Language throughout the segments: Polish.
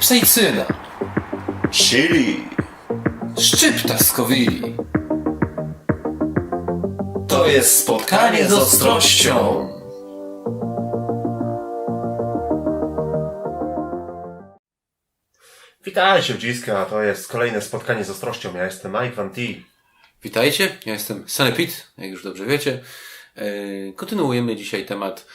Kapsajcyna. Chili. Szczypta z kowili. To jest spotkanie z ostrością. Witajcie ludziska, to jest kolejne spotkanie z ostrością. Ja jestem Mike Van T. Witajcie, ja jestem Sanepit, jak już dobrze wiecie. E, Kontynuujemy dzisiaj temat,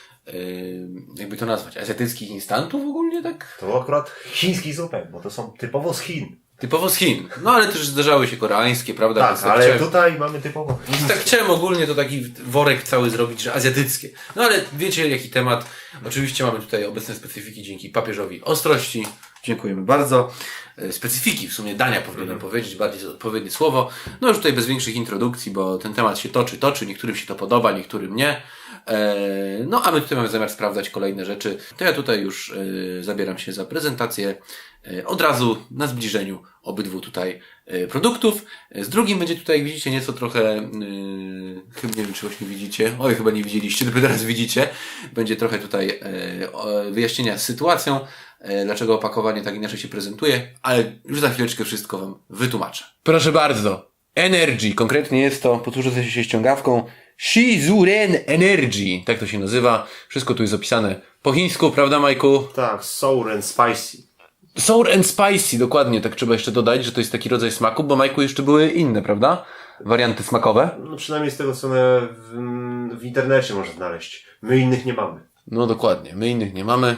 jakby to nazwać, azjatyckich instantów ogólnie, tak? To akurat chiński zupek, bo to są typowo z Chin. Typowo z Chin. No ale też zdarzały się koreańskie, prawda? Tak, Więc ale chciałem, tutaj mamy typowo więc tak chciałem ogólnie to taki worek cały zrobić, że azjatyckie. No ale wiecie jaki temat. Oczywiście mamy tutaj obecne specyfiki dzięki papieżowi ostrości. Dziękujemy bardzo. E, Specyfiki, w sumie dania powinienem powiedzieć, bardziej odpowiednie słowo. No już tutaj bez większych introdukcji, bo ten temat się toczy, toczy, niektórym się to podoba, niektórym nie. E, No a my tutaj mamy zamiar sprawdzać kolejne rzeczy. To ja tutaj już e, zabieram się za prezentację e, od razu na zbliżeniu obydwu tutaj e, produktów. Z drugim będzie tutaj, jak widzicie, nieco trochę, chyba nie wiem, czy właśnie widzicie, oj, chyba nie widzieliście, dopiero teraz widzicie. Będzie trochę tutaj wyjaśnienia z sytuacją, dlaczego opakowanie tak inaczej się prezentuje, ale już za chwileczkę wszystko Wam wytłumaczę. Proszę bardzo. Energy, konkretnie jest to, posłużę się ściągawką, Shizuren Energy, tak to się nazywa. Wszystko tu jest opisane po chińsku, prawda Majku? Tak, sour and spicy. Sour and spicy, dokładnie, tak trzeba jeszcze dodać, że to jest taki rodzaj smaku, bo Majku jeszcze były inne, prawda? Warianty smakowe. No przynajmniej z tego co w, w internecie można znaleźć. My innych nie mamy. No dokładnie, my innych nie mamy.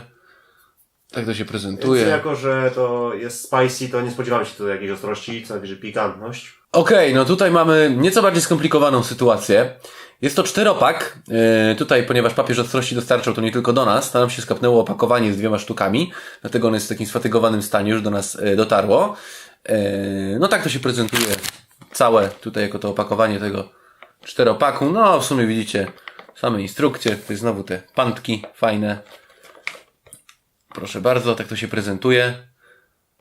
Tak to się prezentuje. jako, że to jest spicy, to nie spodziewamy się tu jakiejś ostrości, co najwyżej pikantność. Okej, no tutaj mamy nieco bardziej skomplikowaną sytuację. Jest to czteropak. Yy, tutaj, ponieważ papież ostrości dostarczał to nie tylko do nas, to nam się skapnęło opakowanie z dwiema sztukami, dlatego ono jest w takim sfatygowanym stanie, już do nas yy, dotarło. Yy, no tak to się prezentuje całe tutaj jako to opakowanie tego czteropaku. No w sumie widzicie same instrukcje, jest znowu te pantki fajne. Proszę bardzo, tak to się prezentuje.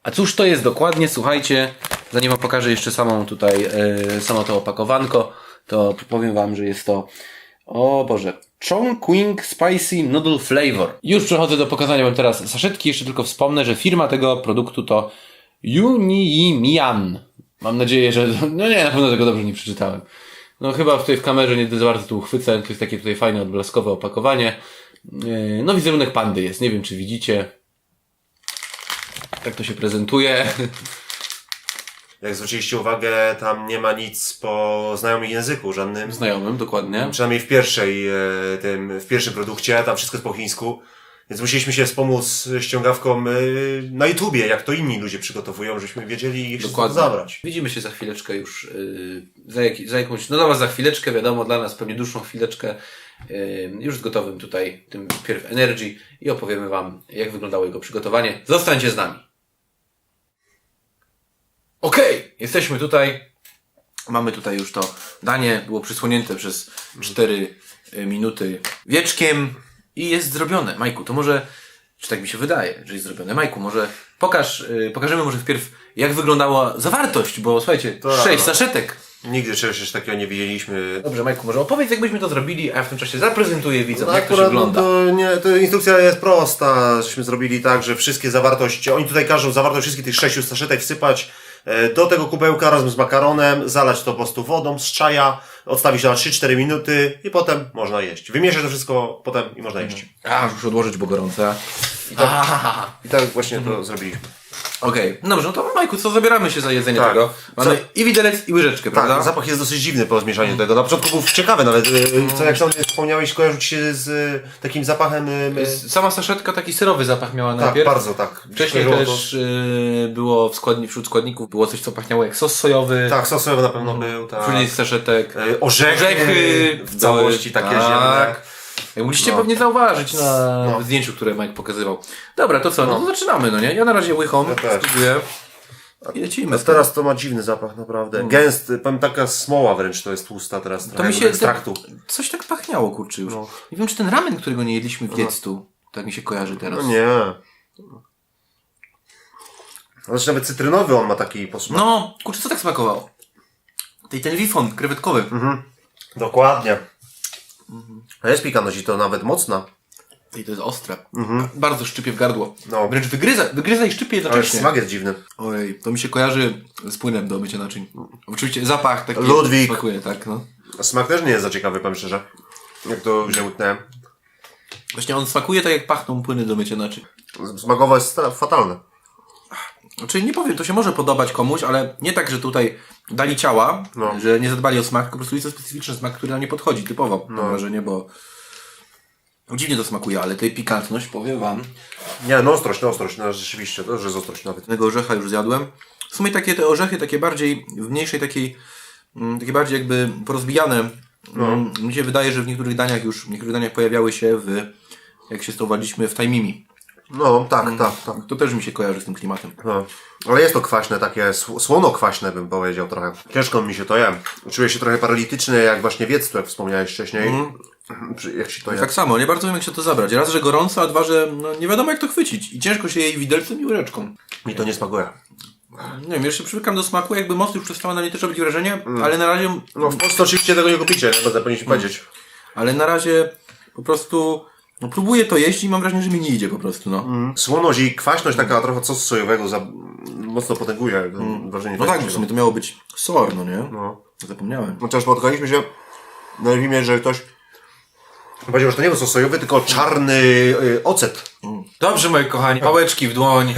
A cóż to jest dokładnie? Słuchajcie, zanim pokażę jeszcze samą tutaj, e, samo to opakowanko, to powiem wam, że jest to, o Boże, Chongqing Spicy Noodle Flavor. Już przechodzę do pokazania wam teraz saszetki, jeszcze tylko wspomnę, że firma tego produktu to Yunimian. Mam nadzieję, że, no nie, na pewno tego dobrze nie przeczytałem. No chyba tutaj w kamerze nie za bardzo tu uchwycę, to jest takie tutaj fajne, odblaskowe opakowanie. E, No wizerunek pandy jest, nie wiem czy widzicie. Tak to się prezentuje. Jak zwróciliście uwagę, tam nie ma nic po znajomym języku, żadnym. Znajomym, dokładnie. Przynajmniej w pierwszej, e, tym, w pierwszym produkcie, tam wszystko jest po chińsku. Więc musieliśmy się wspomóc ściągawką e, na YouTubie, jak to inni ludzie przygotowują, żebyśmy wiedzieli, jak się zabrać. Widzimy się za chwileczkę już, yy, za, jak, za jakąś, no dla Was za chwileczkę, wiadomo, dla nas pewnie dłuższą chwileczkę, yy, już z gotowym tutaj, tym pierw Energy i opowiemy Wam, jak wyglądało jego przygotowanie. Zostańcie z nami. Okej, jesteśmy tutaj. Mamy tutaj już to danie, było przysłonięte przez 4 minuty wieczkiem i jest zrobione. Majku, to może, czy tak mi się wydaje, że jest zrobione. Majku, może pokaż, y, pokażemy może wpierw, jak wyglądała zawartość, bo słuchajcie, Tak. sześć saszetek. Nigdy czegoś takiego nie widzieliśmy. Dobrze, Majku, może opowiedz, jak byśmy to zrobili, a ja w tym czasie zaprezentuję widzom, No jak to się no wygląda. to nie, to instrukcja jest prosta, żeśmy zrobili tak, że wszystkie zawartości, oni tutaj każą zawartość wszystkich tych sześciu saszetek wsypać e, do tego kubełka razem z makaronem, zalać to po prostu wodą z czaja, odstawić na 3-4 minuty i potem można jeść. Wymieszać to wszystko potem i można jeść. A, już odłożyć, bo gorące. I tak, i tak właśnie to zrobiliśmy. Okej, dobrze, no to Majku, co zabieramy się za jedzenie Tak. tego? Mamy Co- i widelec, i łyżeczkę, prawda? Tak, zapach jest dosyć dziwny po zmieszaniu tego. Na początku był ciekawy nawet, e, co jak sam wspomniałeś, kojarzyć się z e, takim zapachem... Sama saszetka taki serowy zapach miała Tak, najpierw. bardzo tak. Wcześniej Kojarzyło też y, było w składni, wśród składników było coś, co pachniało jak sos sojowy. To, tak, sosowy na pewno był, tak. Później z saszetek. E, Orzechy, Orzechy w całości takie tak. ziemne. Mogliście No. pewnie zauważyć na No. zdjęciu, które Mike pokazywał. Dobra, to co? No, to zaczynamy, no nie? Ja na razie łychą Ja spróbuję. I lecimy. A teraz to ma dziwny zapach, naprawdę. Gęsty, powiem taka smoła wręcz to jest tłusta teraz. To mi się ekstraktu. coś tak pachniało, kurczę już. No. Nie wiem, czy ten ramen, którego nie jedliśmy w dziecku, tak mi się kojarzy teraz. No nie. Znaczy nawet cytrynowy on ma taki posmak. No, kurczę, co tak smakowało? Ten wifon krewetkowy. Dokładnie. A jest pikantność i to nawet mocna. I to jest ostre. Bardzo szczypie w gardło. No. Wręcz wygryza, wygryza i szczypie Ale jednocześnie. smak jest dziwny. Ojej, to mi się kojarzy z płynem do mycia naczyń. Oczywiście zapach taki Ludwik. smakuje, tak, no. Smak też nie jest za ciekawy, powiem szczerze. Jak to łyknąłem. Właśnie on smakuje tak jak pachną płyny do mycia naczyń. Smakowo jest fatalne. Znaczy nie powiem, to się może podobać komuś, ale nie tak, że tutaj dali ciała, No. że nie zadbali o smak, tylko po prostu jest to specyficzny smak, który nam nie podchodzi, typowo. Mam wrażenie, bo dziwnie to smakuje, ale tej pikantność, powiem wam, Nie, no ostrość, no ostrość, no rzeczywiście, to już jest ostrość nawet. tego orzecha już zjadłem. W sumie takie te orzechy, takie bardziej, w mniejszej takiej, mm, takie bardziej jakby porozbijane, mm, mi się wydaje, że w niektórych daniach już, w niektórych daniach pojawiały się w, jak się stowaliśmy w tajmimi. No, tak, tak, tak. To też mi się kojarzy z tym klimatem. No. Ale jest to kwaśne, takie sł- słono-kwaśne bym powiedział trochę. Ciężko mi się to je. Czuję się trochę paralityczny, jak właśnie w jak wspomniałeś wcześniej. Przy- Jak się to je. Tak samo, nie bardzo wiem jak się to zabrać. Raz, że gorąco, a dwa, że no, nie wiadomo jak to chwycić. I ciężko się jej widelcem i łyżeczką. Mi to nie smakuje. Nie wiem, jeszcze przywykam do smaku, jakby moc już przestała na mnie też robić wrażenie, ale na razie, No w Polsce oczywiście tego nie kupicie, nie będę powinniśmy powiedzieć. ale na razie po prostu no, próbuję to jeść i mam wrażenie, że mi nie idzie po prostu, no. Słoność i kwaśność taka trochę sosu sojowego za... mocno potęguje wrażenie. No tak, w sumie to miało być sor, no nie? No. Zapomniałem. Chociaż spotkaliśmy się na filmie, że ktoś powiedział, że to nie był sos sojowy, tylko czarny y, ocet. Dobrze, moi kochani, pałeczki w dłoń,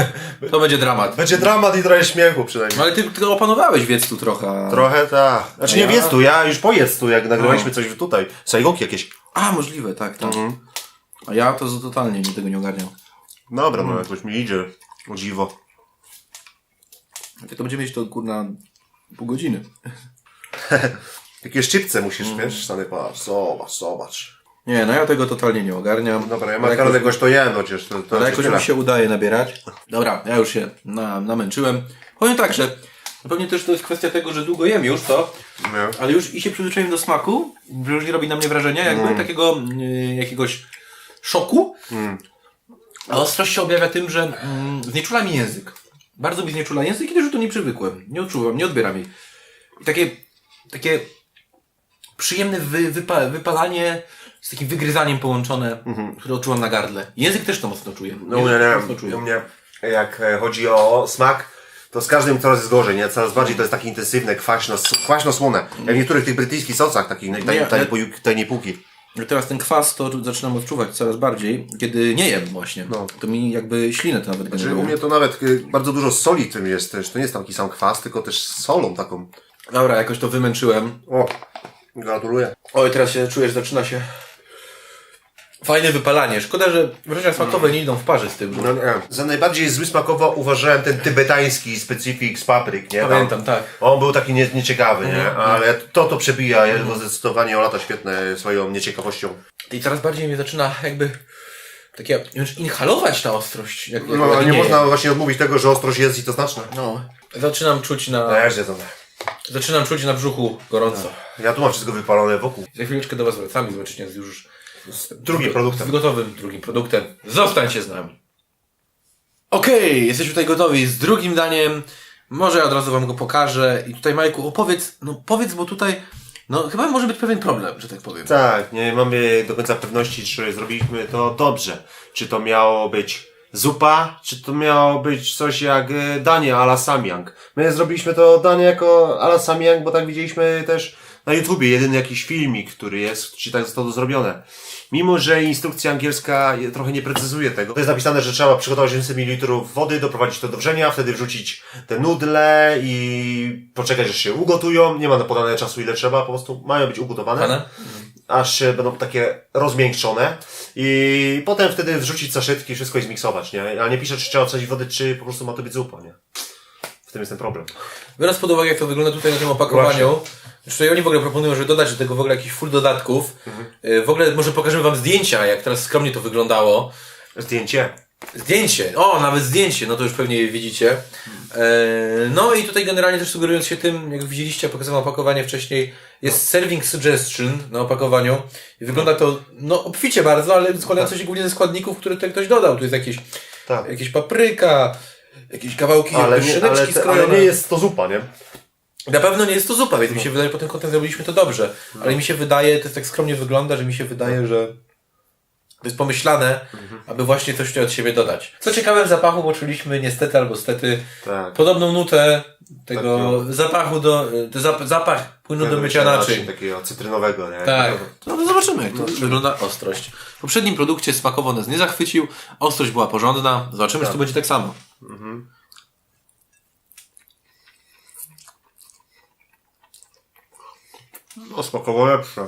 to będzie dramat. Będzie dramat i trochę śmiechu przynajmniej. No ale ty, ty opanowałeś wiec tu trochę. Trochę tak. Znaczy nie Ja? wiedz tu, ja już pojedz tu, jak nagrywaliśmy coś tutaj. Sajgonki jakieś. A, możliwe, tak, tak. A ja to totalnie nie tego nie ogarniam. Dobra, no jakoś mi idzie. O dziwo. Jak to będziemy mieć to kurna pół godziny. Takie szczypce musisz, wiesz, stany patrz, zobacz, zobacz. Nie, no ja tego totalnie nie ogarniam. Dobra, ja Ale makaron jakoś, jakoś to jem, chociaż to, to ale jakoś mi się udaje nabierać. Dobra, ja już się na, namęczyłem. Powiem tak, że pewnie też to jest kwestia tego, że długo jem już to, Nie. ale już i się przyzwyczaiłem do smaku, że już nie robi na mnie wrażenia, jakby Mm. takiego y, jakiegoś szoku. A ostrość się objawia tym, że mm, znieczula mi język. Bardzo mi znieczula język i też to nie przywykłem. Nie odczuwam, nie odbieram jej. I takie, takie przyjemne wy, wypa, wypalanie z takim wygryzaniem połączone, które odczuwam na gardle. Język też to mocno czuję. No u mnie nie. Mocno czuję. U mnie, jak e, chodzi o smak, to z każdym coraz jest gorzej, nie? Coraz bardziej to jest takie intensywne, kwaśno, kwaśno-słone. Jak w niektórych tych brytyjskich sosach, takich tajnej półki. Teraz ten kwas to zaczynam odczuwać coraz bardziej, kiedy nie jem właśnie. No. To mi jakby ślinę to nawet u generuje. mnie to nawet y, bardzo dużo soli tym jest też. To nie jest taki sam kwas, tylko też solą taką. Dobra, jakoś to wymęczyłem. O, gratuluję. Oj, teraz się czujesz, zaczyna się fajne wypalanie. Szkoda, że wrażenia smakowe nie idą w parze z tym. No nie. Za najbardziej zły smakowo uważałem ten tybetański specyfik z papryk, nie? Tam- Pamiętam, tak. On był taki nie, nieciekawy, nie? Ale to to przebija jego zdecydowanie o lata świetne swoją nieciekawością. I coraz bardziej mnie zaczyna jakby takie, już inhalować ta ostrość. Jak, jak, No, jak ale nie można właśnie odmówić tego, że ostrość jest i to znaczne. No, zaczynam czuć na, Też jedzone. zaczynam czuć na brzuchu gorąco. Ja tu mam wszystko wypalone wokół. Za chwileczkę do Was wracamy, zobaczycie z już Drugim produktem. z gotowym drugim produktem. Zostańcie z nami. Okej, jesteśmy tutaj gotowi z drugim daniem. Może ja od razu Wam go pokażę. I tutaj Majku, opowiedz, no powiedz, bo tutaj, no chyba może być pewien problem, że tak powiem. Tak, nie mamy do końca pewności, czy zrobiliśmy to dobrze. Czy to miało być zupa, czy to miało być coś jak e, danie a la Samyang. My zrobiliśmy to danie jako a la Samyang, bo tak widzieliśmy też na YouTubie jedyny jakiś filmik, który jest, czy tak zostało to zrobione. Mimo, że instrukcja angielska trochę nie precyzuje tego. To jest napisane, że trzeba przygotować 800 ml wody, doprowadzić to do wrzenia, wtedy wrzucić te nudle i poczekać, aż się ugotują. Nie ma na podane czasu, ile trzeba, po prostu mają być ugotowane Pana? aż się będą takie rozmiękczone i potem wtedy wrzucić saszetki wszystko i zmiksować, nie? A nie pisze, czy trzeba wsadzić wody, czy po prostu ma to być zupa, nie? W tym jest ten problem. Biorąc pod uwagę, jak to wygląda tutaj na tym opakowaniu, tutaj oni w ogóle proponują, żeby dodać do tego w ogóle jakiś full dodatków. Y, W ogóle może pokażemy Wam zdjęcia, jak teraz skromnie to wyglądało. Zdjęcie. Zdjęcie, o, nawet zdjęcie, no to już pewnie widzicie. E, no i tutaj generalnie też sugerując się tym, jak widzieliście, pokazałem opakowanie wcześniej, jest serving suggestion na opakowaniu. I wygląda to, no, obficie bardzo, ale składające się głównie ze składników, które tutaj ktoś dodał. Tu jest jakieś, Tak. jakieś papryka, jakieś kawałki Ale nie, szyneczki ale, te, skrojone. ale nie jest to zupa, nie? Na pewno nie jest to zupa, więc mi się wydaje, po tym kątem zrobiliśmy to dobrze. Ale mi się wydaje, to jest tak skromnie wygląda, że mi się wydaje, że To jest pomyślane, aby właśnie coś tutaj od siebie dodać. Co ciekawe, w zapachu poczuliśmy niestety albo stety Tak. podobną nutę tego zapachu do, to zap, zapach płynu do mycia naczyń. Takiego cytrynowego, nie? Tak. No to zobaczymy, jak to wygląda ostrość. W poprzednim produkcie smakowo nas nie zachwycił, ostrość była porządna. Zobaczymy, czy tu będzie tak samo. No, smakowo lepsze.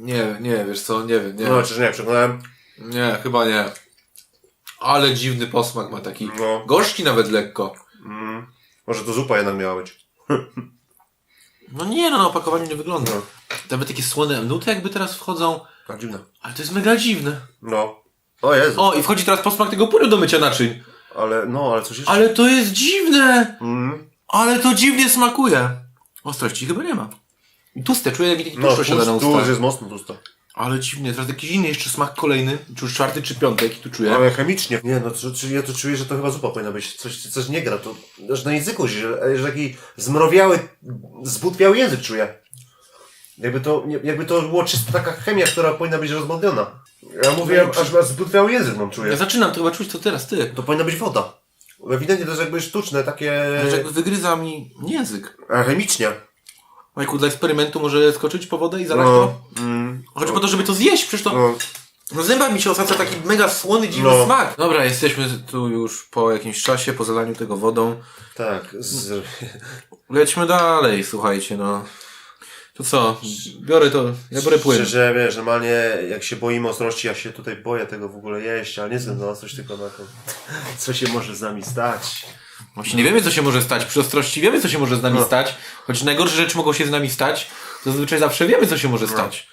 Nie, nie, wiesz co, nie wiem, nie. No, znaczy, nie, przekonałem. Nie, chyba nie. Ale dziwny posmak ma taki. No. Gorzki nawet lekko. Mm. Może to zupa jednak miała być. No nie, no na opakowaniu nie wygląda. No. Nawet takie słone nuty jakby teraz wchodzą. Tak dziwne. Ale to jest mega dziwne. No. O Jezu. O, i wchodzi teraz posmak tego płynu do mycia naczyń. Ale, no, ale coś jeszcze. Ale to jest dziwne! Mm. Ale to dziwnie smakuje. Ostrości chyba nie ma. I Tłuste, czuję jak taki No, tłuszcz osiada na tu, ustach. jest mocno tłusto. Ale dziwnie, teraz jakiś inny jeszcze smak kolejny. Czy już czwarty, czy piąty, jaki tu czuję. Ale chemicznie. Nie, no, czy, czy, ja to czuję, że to chyba zupa powinna być. Coś, coś nie gra. To, że na języku, że, że taki zmrowiały, zbutwiały język czuję. Jakby to, jakby to było czysto taka chemia, która powinna być rozmodniona. Ja mówię, aż, aż zbutwiały język mam Ja czuję. zaczynam to chyba czuć to teraz, ty. To powinna być woda. Ewidentnie to jest jakby sztuczne, takie... Że jakby wygryza mi język. A chemicznie. Majku, dla eksperymentu może skoczyć po wodę i zalać No. to? Mm. Chodzi po to, żeby to zjeść, przecież to... No. No zębami mi się osaca taki mega słony, dziwny No. smak. Dobra, jesteśmy tu już po jakimś czasie, po zalaniu tego wodą. Tak. Z... Lećmy dalej, słuchajcie, no. To co? Biorę to, ja biorę płyn. Szczerze, wiesz, normalnie jak się boimy ostrości, ja się tutaj boję tego w ogóle jeść, ale nie ze na ostrość, tylko na to, co się może z nami stać. Właśnie nie wiemy, co się może stać. Przy ostrości wiemy, co się może z nami No. stać. Choć najgorsze rzeczy mogą się z nami stać, to zazwyczaj zawsze wiemy, co się może stać.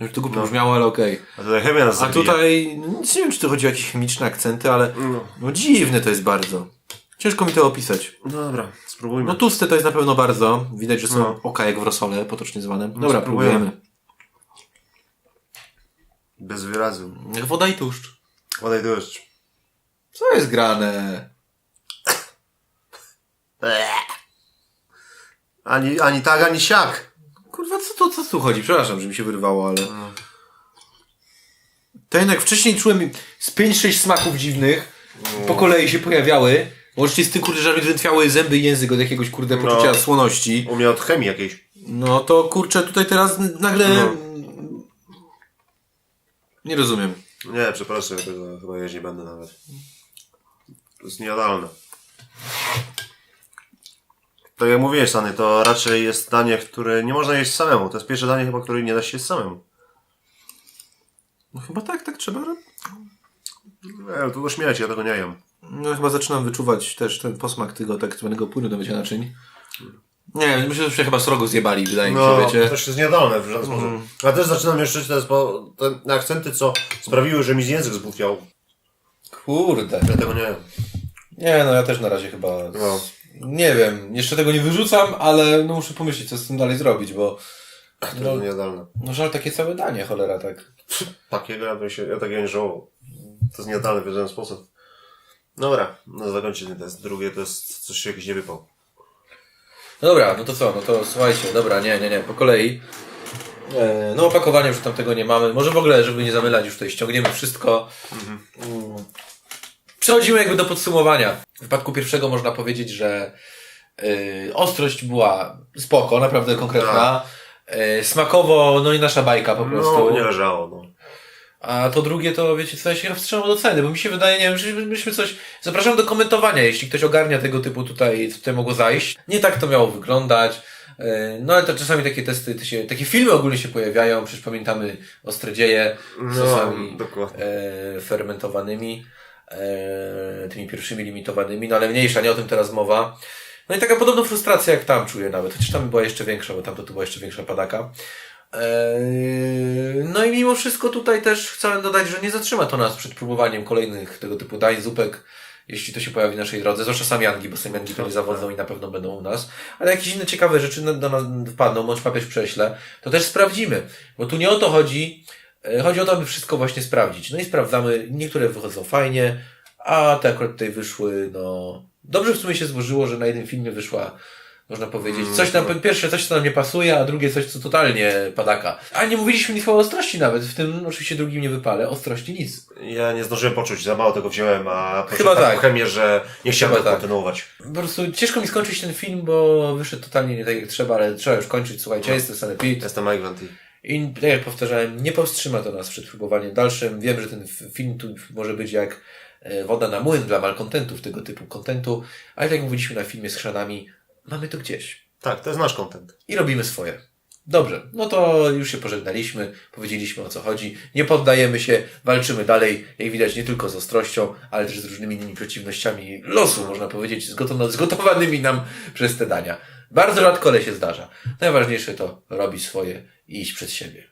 Już to głupio brzmiało, ale okej. A nas A zabija. tutaj, no, nic nie wiem, czy tu chodzi o jakieś chemiczne akcenty, ale no dziwne to jest bardzo. Ciężko mi to opisać. Dobra, spróbujmy. No tłuste to jest na pewno bardzo. Widać, że są No. oka jak w rosole, potocznie zwane. Dobra, spróbujemy. próbujemy. Bez wyrazu. Jak woda i tłuszcz. Podaj deszcz. Co jest grane? Ani, ani tak, ani siak. Kurwa, co tu, co tu chodzi? Przepraszam, że mi się wyrwało, ale... Ten jak wcześniej czułem z 5-6 smaków dziwnych, po kolei się pojawiały. Łącznie z tym, kurde, że mi drętwiały zęby i język od jakiegoś, kurde, poczucia No. słoności. U mnie od chemii jakiejś. No to, kurczę, tutaj teraz nagle... No. Nie rozumiem. Nie, przepraszam, ja tego chyba jeść nie będę nawet. To jest niejadalne. To jak mówiłeś, Sany, to raczej jest danie, które nie można jeść samemu. To jest pierwsze danie chyba, które nie da się jeść samemu. No chyba tak, tak trzeba robić. Nie, to śmierci, ja tego nie jem. No chyba zaczynam wyczuwać też ten posmak tego tak zwanego płynu do mycia naczyń. Nie myślę, że się chyba srogo zjebali, wydaje mi się, No, wiecie. to jest niejadalne w żaden sposób. A też zaczynam jeszcze bo te akcenty, co sprawiły, że mi z język zbutwiał. Kurde. Ja tego nie jem. Nie, no ja też na razie chyba. No. Nie wiem, jeszcze tego nie wyrzucam, ale no muszę pomyśleć, co z tym dalej zrobić, bo. To jest No, niejadalne. no żal takie całe danie, cholera, tak. Takiego ja bym się, ja takiego nie żałował. To jest niejadalne w żaden sposób. Dobra, no zakończę ten test. Drugie to jest coś jakiś nie wypał. No dobra, no to co, no to słuchajcie, dobra, nie, nie, nie, po kolei. E, No opakowanie już tam tego nie mamy. Może w ogóle, żeby nie zamylać, już tutaj ściągniemy wszystko. Mm. Przechodzimy jakby do podsumowania. W wypadku pierwszego można powiedzieć, że y, ostrość była spoko, naprawdę konkretna. Y, smakowo, no i nasza bajka po prostu. No, nie leżało, no. A to drugie to, wiecie co, ja się wstrzymam do ceny, bo mi się wydaje, nie wiem, że myśmy coś... Zapraszam do komentowania, jeśli ktoś ogarnia tego typu tutaj, co tutaj mogło zajść. Nie tak to miało wyglądać. Yy, No ale to czasami takie testy, się, takie filmy ogólnie się pojawiają, przecież pamiętamy Ostre Dzieje z No, sosami e, fermentowanymi, tymi pierwszymi limitowanymi, no ale mniejsza, nie o tym teraz mowa. No i taka podobna frustracja jak tam czuję nawet, chociaż tam była jeszcze większa, bo tam to była jeszcze większa padaka. Eee, No i mimo wszystko tutaj też chcę dodać, że nie zatrzyma to nas przed próbowaniem kolejnych tego typu dań, zupek, jeśli to się pojawi w naszej drodze, zwłaszcza samianki, bo samianki to nie zawodzą i na pewno będą u nas, ale jakieś inne ciekawe rzeczy do nas wpadną, bądź papież prześle, to też sprawdzimy, bo tu nie o to chodzi, e, chodzi o to, aby wszystko właśnie sprawdzić. No i sprawdzamy, niektóre wychodzą fajnie, a te akurat tutaj wyszły, no, dobrze w sumie się złożyło, że na jednym filmie wyszła można powiedzieć. Coś nam, pierwsze coś, co nam nie pasuje, a drugie coś, co totalnie padaka. A nie mówiliśmy nic o ostrości nawet, w tym oczywiście drugim nie wypale, ostrości nic. Ja nie zdążyłem poczuć, za mało tego wziąłem, a Chyba taką tak. chemię, że nie chciałem Chyba tak. kontynuować. Po prostu ciężko mi skończyć ten film, bo wyszedł totalnie nie tak jak trzeba, ale trzeba już kończyć. Słuchajcie, ja jestem Sanepid. Jestem Mike Venty. I tak jak powtarzałem, nie powstrzyma to nas przed próbowaniem dalszym. Wiem, że ten film tu może być jak e, woda na młyn dla malkontentów, tego typu kontentu, ale tak jak mówiliśmy na filmie z chrzanami, mamy to gdzieś Tak, to jest nasz content. i robimy swoje. Dobrze, no to już się pożegnaliśmy, powiedzieliśmy o co chodzi, nie poddajemy się, walczymy dalej, jak widać nie tylko z ostrością, ale też z różnymi innymi przeciwnościami losu, można powiedzieć, zgotow- zgotowanymi nam przez te dania. Bardzo rzadko, ale się zdarza. Najważniejsze to robić swoje i iść przed siebie.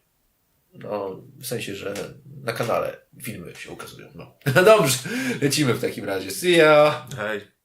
No, w sensie, że na kanale filmy się ukazują. No. Dobrze, lecimy w takim razie. See ya! Hej.